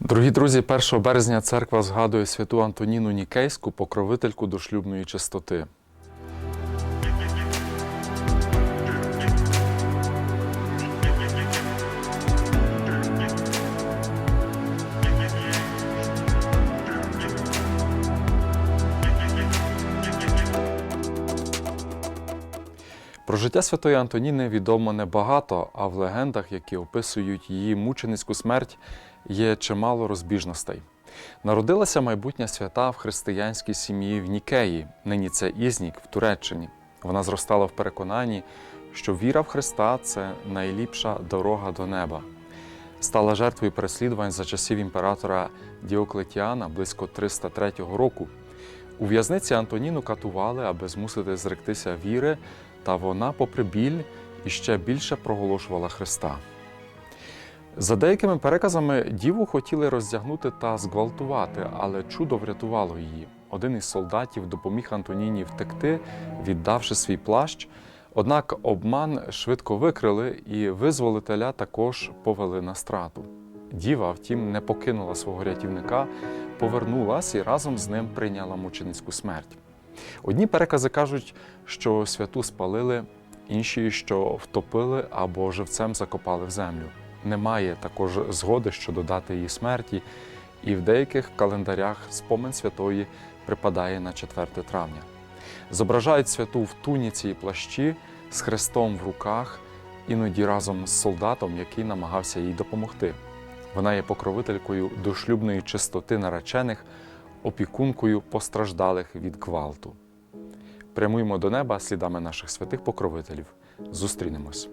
Дорогі друзі, 1 березня церква згадує святу Антоніну Нікейську, покровительку дошлюбної чистоти. Про життя святої Антоніни відомо небагато, а в легендах, які описують її мученицьку смерть, є чимало розбіжностей. Народилася майбутня свята в християнській сім'ї в Нікеї, нині це Ізнік в Туреччині. Вона зростала в переконанні, що віра в Христа це найліпша дорога до неба. Стала жертвою переслідувань за часів імператора Діоклетіана близько 303 року. У в'язниці Антоніну катували, аби змусити зректися віри, та вона, попри біль, іще більше проголошувала Христа. За деякими переказами діву хотіли роздягнути та зґвалтувати, але чудо врятувало її. Один із солдатів допоміг Антоніні втекти, віддавши свій плащ. Однак обман швидко викрили і визволителя також повели на страту. Діва, втім, не покинула свого рятівника, повернулась і разом з ним прийняла мученицьку смерть. Одні перекази кажуть, що святу спалили, інші, що втопили або живцем закопали в землю. Немає також згоди щодо дати її смерті, і в деяких календарях спомин святої припадає на 4 травня. Зображають святу в туніці і плащі з хрестом в руках, іноді разом з солдатом, який намагався їй допомогти. Вона є покровителькою дошлюбної чистоти наречених, опікункою постраждалих від гвалту. Прямуємо до неба слідами наших святих покровителів. Зустрінемось.